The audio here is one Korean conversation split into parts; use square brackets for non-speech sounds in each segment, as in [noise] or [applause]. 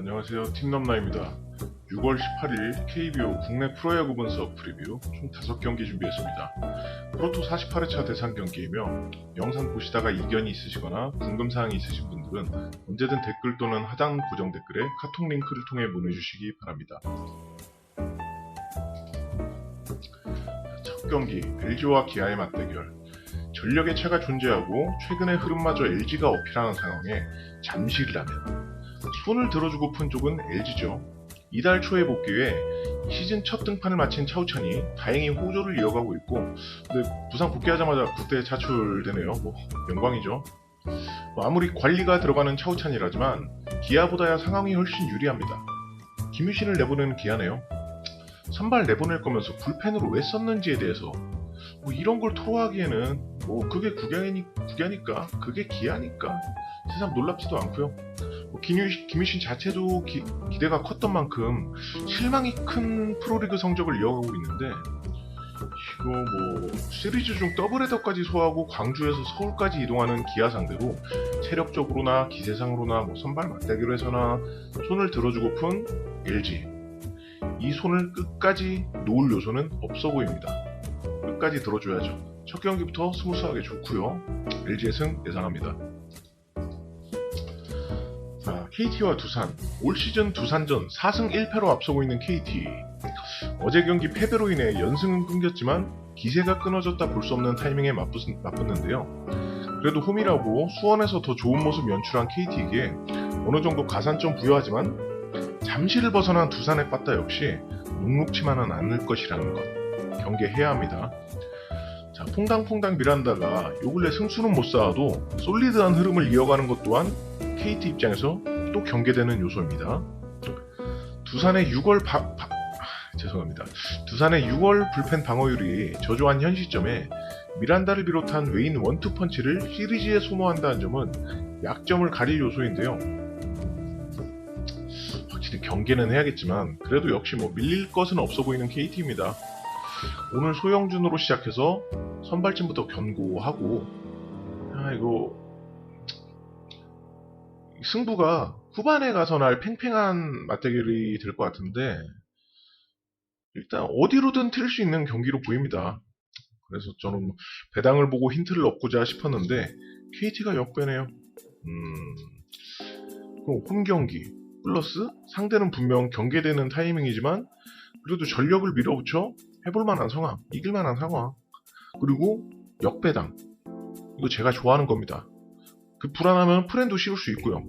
안녕하세요. 팀넘나입니다. 6월 18일 KBO 국내 프로야구 분석 프리뷰 총 5경기 준비했습니다. 프로토 48회차 대상 경기이며 영상 보시다가 이견이 있으시거나 궁금사항이 있으신 분들은 언제든 댓글 또는 하단 고정 댓글에 카톡 링크를 통해 보내주시기 바랍니다. 첫 경기 LG와 기아의 맞대결 전력의 차가 존재하고 최근의 흐름마저 LG가 어필하는 상황에 잠시라면 손을 들어주고픈 쪽은 LG죠. 이달 초에 복귀해 시즌 첫 등판을 마친 차우찬이 다행히 호조를 이어가고 있고 근데 부상 복귀하자마자 국대에 차출되네요. 뭐 영광이죠. 뭐 아무리 관리가 들어가는 차우찬이라지만 기아보다야 상황이 훨씬 유리합니다. 김유신을 내보내는 기아네요. 선발 내보낼 거면서 불펜으로 왜 썼는지에 대해서 뭐 이런 걸 토로하기에는 뭐 그게 국야니, 국야니까 그게 기아니까 세상 놀랍지도 않고요. 뭐 김유신, 자체도 기, 기대가 컸던 만큼 실망이 큰 프로리그 성적을 이어가고 있는데 이거 뭐 시리즈 중 더블헤더까지 소화하고 광주에서 서울까지 이동하는 기아 상대로 체력적으로나 기세상으로나 뭐 선발 맞대결에서나 손을 들어주고픈 LG 이 손을 끝까지 놓을 요소는 없어 보입니다. 끝까지 들어줘야죠. 첫 경기부터 스무스하게 좋고요. LG의 승 예상합니다. 자, KT와 두산. 올 시즌 두산전 4승 1패로 앞서고 있는 KT. 어제 경기 패배로 인해 연승은 끊겼지만 기세가 끊어졌다 볼 수 없는 타이밍에 맞붙, 맞붙는데요. 그래도 홈이라고 수원에서 더 좋은 모습 연출한 KT에게 어느 정도 가산점 부여하지만 잠시를 벗어난 두산의 빠따 역시 묵묵치만은 않을 것이라는 것 경계해야 합니다. 자, 퐁당퐁당 미란다가 요 근래 승수는 못 쌓아도 솔리드한 흐름을 이어가는 것 또한 KT 입장에서 또 경계되는 요소입니다. 두산의 6월 바, 바- 아, 죄송합니다. 두산의 6월 불펜 방어율이 저조한 현 시점에 미란다를 비롯한 외인 원투펀치를 시리즈에 소모한다는 점은 약점을 가릴 요소인데요. 확실히 경계는 해야겠지만 그래도 역시 뭐 밀릴 것은 없어 보이는 KT입니다. 오늘 소영준으로 시작해서 선발진부터 견고하고 아 이거 승부가 후반에 가서 날 팽팽한 맞대결이 될 것 같은데 일단 어디로든 튈 수 있는 경기로 보입니다. 그래서 저는 뭐 배당을 보고 힌트를 얻고자 싶었는데 KT가 역배네요. 음, 그럼 홈 경기 플러스 상대는 분명 경계되는 타이밍이지만 그래도 전력을 밀어붙여 해볼 만한 상황, 이길 만한 상황. 그리고 역배당. 이거 제가 좋아하는 겁니다. 그 불안하면 프렌도 씌울 수 있고요.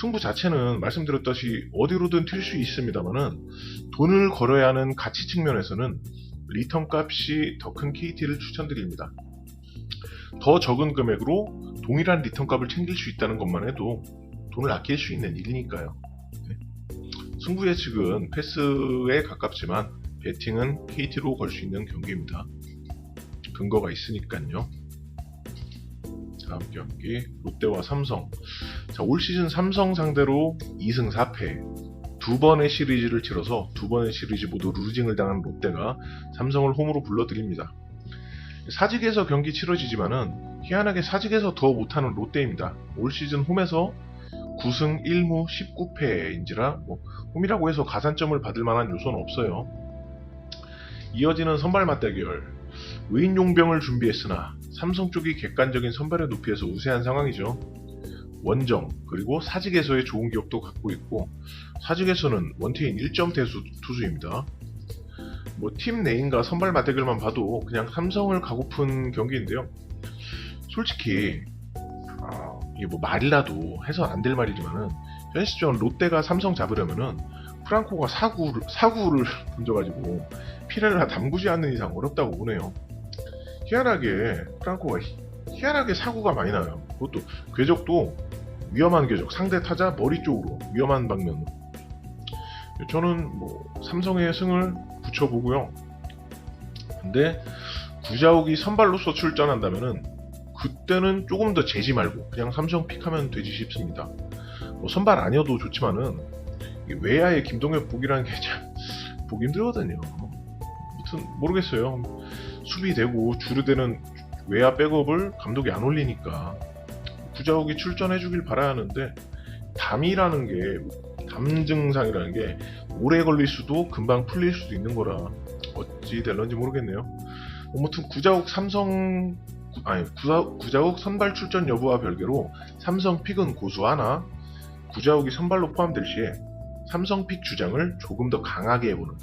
승부 자체는 말씀드렸다시 어디로든 튈 수 있습니다만은 돈을 걸어야 하는 가치 측면에서는 리턴 값이 더 큰 KT를 추천드립니다. 더 적은 금액으로 동일한 리턴 값을 챙길 수 있다는 것만 해도 돈을 아낄 수 있는 일이니까요. 네. 승부 예측은 패스에 가깝지만 배팅은 KT로 걸 수 있는 경기입니다. 근거가 있으니까요. 다음 경기 롯데와 삼성. 자, 올 시즌 삼성 상대로 2승 4패. 두 번의 시리즈를 치러서 두 번의 시리즈 모두 루징을 당한 롯데가 삼성을 홈으로 불러들입니다. 사직에서 경기 치러지지만은 희한하게 사직에서 더 못하는 롯데입니다. 올 시즌 홈에서 9승 1무 19패인지라 뭐 홈이라고 해서 가산점을 받을 만한 요소는 없어요. 이어지는 선발 맞대결. 외인 용병을 준비했으나 삼성 쪽이 객관적인 선발의 높이에서 우세한 상황이죠. 원정 그리고 사직에서의 좋은 기억도 갖고 있고 사직에서는 원태인 1점 대수 투수입니다. 뭐 팀 내인과 선발 맞대결만 봐도 그냥 삼성을 가고픈 경기인데요. 솔직히 아, 이게 뭐 말이라도 해서 안될 말이지만은 현 시점 롯데가 삼성 잡으려면은 프랑코가 사구를 사구를 [laughs] 던져가지고 피렐라 담그지 않는 이상 어렵다고 보네요. 희한하게 프랑코가 희- 희한하게 사구가 많이 나요. 그것도 궤적도 위험한 궤적 상대 타자 머리 쪽으로 위험한 방면으로. 저는 뭐 삼성의 승을 붙여보고요. 근데 구자욱이 선발로서 출전한다면은 그때는 조금 더 재지 말고 그냥 삼성 픽하면 되지 싶습니다. 뭐 선발 아니어도 좋지만은 이 외야의 김동엽 복이라는 게 참 보기 힘들거든요. 아무튼 모르겠어요. 수비되고 주르되는 외야 백업을 감독이 안 올리니까 구자욱이 출전해주길 바라야 하는데 담이라는 게 담 증상이라는 게 오래 걸릴 수도 금방 풀릴 수도 있는 거라 어찌 될런지 모르겠네요. 아무튼 구자욱 삼성 아니 구자, 구자욱 선발 출전 여부와 별개로 삼성 픽은 고수 하나 구자욱이 선발로 포함될 시에 삼성 픽 주장을 조금 더 강하게 해보는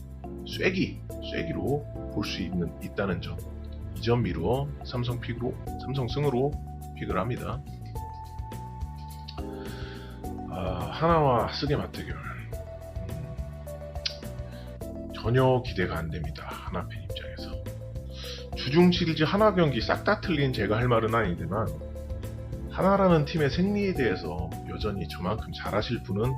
쐐기 쐐기로 볼 수 있다는 점. 이 점 미루어 삼성 픽으로 삼성 승으로 픽을 합니다. 아, 하나와 쓰게 맞대결 음, 전혀 기대가 안 됩니다. 하나 팬 입장에서 주중 시리즈 하나 경기 싹 다 틀린 제가 할 말은 아니지만 하나라는 팀의 승리에 대해서 여전히 저만큼 잘하실 분은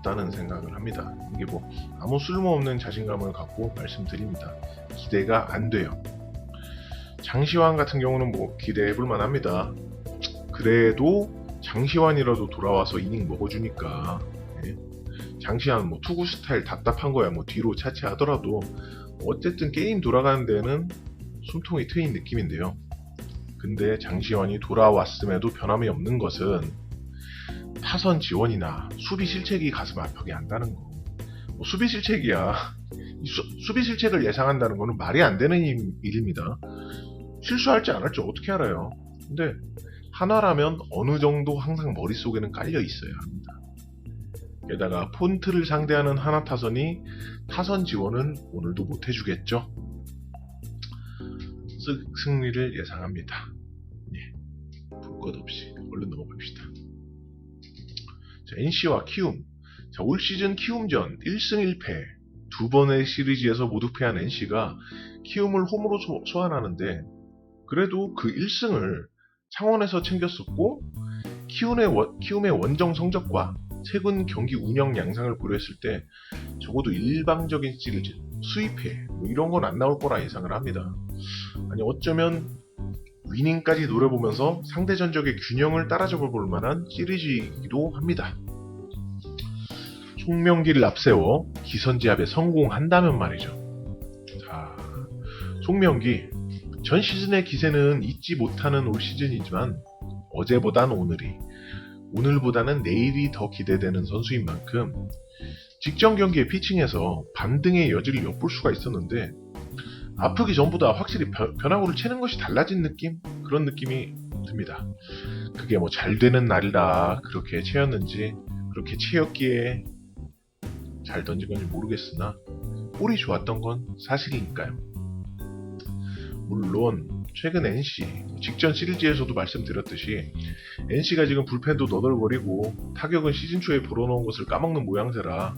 없다는 생각을 합니다. 이게 뭐 아무 쓸모없는 자신감을 갖고 말씀드립니다. 기대가 안 돼요. 장시환 같은 경우는 뭐 기대해 볼 만합니다. 그래도 장시환이라도 돌아와서 이닝 먹어주니까 예. 장시환 뭐 투구 스타일 답답한 거야 뭐 뒤로 차치하더라도 어쨌든 게임 돌아가는 데는 숨통이 트인 느낌인데요. 근데 장시환이 돌아왔음에도 변함이 없는 것은 타선 지원이나 수비 실책이 가슴 아프게 한다는 거. 뭐 수비 실책이야. 이 수, 비 실책을 예상한다는 거는 말이 안 되는 일- 일입니다. 실수할지 안 할지 어떻게 알아요? 근데 하나라면 어느 정도 항상 머릿속에는 깔려 있어야 합니다. 게다가 폰트를 상대하는 하나 타선이 타선 지원은 오늘도 못 해주겠죠? 승- 승리를 예상합니다. 예. 볼것 없이 얼른 넘어갑시다. 자, NC와 키움. 자, 올 시즌 키움전 1승 1패 두 번의 시리즈에서 모두 패한 NC가 키움을 홈으로 소, 소환하는데 그래도 그 1승을 창원에서 챙겼었고 키움의, 원, 키움의 원정 성적과 최근 경기 운영 양상을 고려했을 때 적어도 일방적인 시리즈 수입해 뭐 이런 건 안 나올 거라 예상을 합니다. 아니 어쩌면 위닝까지 노려보면서 상대 전적의 균형을 따라잡아 볼 만한 시리즈이기도 합니다. 송명기를 앞세워 기선제압에 성공한다면 말이죠. 자, 송명기 전 시즌의 기세는 잊지 못하는 올 시즌이지만 어제보단 오늘이 오늘보다는 내일이 더 기대되는 선수인 만큼 직전 경기의 피칭에서 반등의 여지를 엿볼 수가 있었는데 아프기 전보다 확실히 변- 변화구를 채는 것이 달라진 느낌? 그런 느낌이 듭니다. 그게 뭐 잘 되는 날이라 그렇게 채였는지 그렇게 채였기에 잘 던진 건지 모르겠으나 볼이 좋았던 건 사실이니까요. 물론 최근 NC 직전 시리즈에서도 말씀드렸듯이 NC가 지금 불펜도 너덜거리고 타격은 시즌 초에 불어넣은 것을 까먹는 모양새라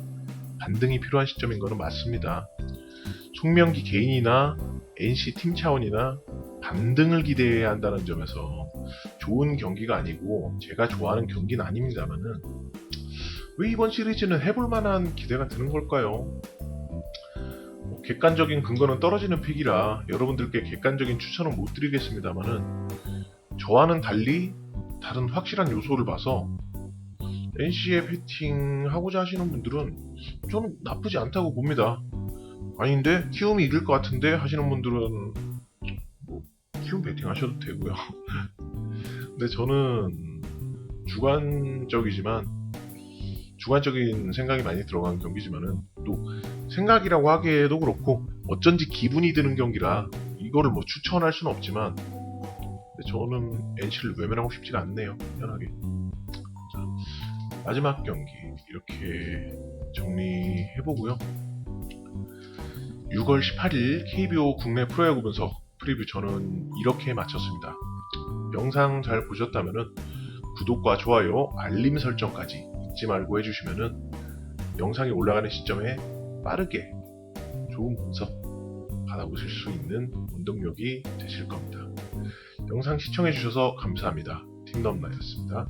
반등이 필요한 시점인 것은 맞습니다. 송명기 개인이나 NC 팀 차원이나 반등을 기대해야 한다는 점에서 좋은 경기가 아니고 제가 좋아하는 경기는 아닙니다만은 왜 이번 시리즈는 해볼 만한 기대가 드는 걸까요? 뭐 객관적인 근거는 떨어지는 픽이라 여러분들께 객관적인 추천은 못 드리겠습니다만은 저와는 달리 다른 확실한 요소를 봐서 NC에 배팅 하고자 하시는 분들은 저는 나쁘지 않다고 봅니다. 아닌데 키움이 이길 것 같은데 하시는 분들은 뭐 키움 배팅 하셔도 되고요. [laughs] 근데 저는 주관적이지만 주관적인 생각이 많이 들어간 경기지만은 또 생각이라고 하기에도 그렇고 어쩐지 기분이 드는 경기라 이거를 뭐 추천할 수는 없지만 저는 NC를 외면하고 싶지가 않네요. 편하게. 자, 마지막 경기 이렇게 정리해보고요. 6월 18일 KBO 국내 프로야구 분석 프리뷰 저는 이렇게 마쳤습니다. 영상 잘 보셨다면 구독과 좋아요, 알림 설정까지 잊지 말고 해주시면은 영상이 올라가는 시점에 빠르게 좋은 분석 받아보실 수 있는 원동력이 되실 겁니다. 영상 시청해주셔서 감사합니다. 팀넘나였습니다.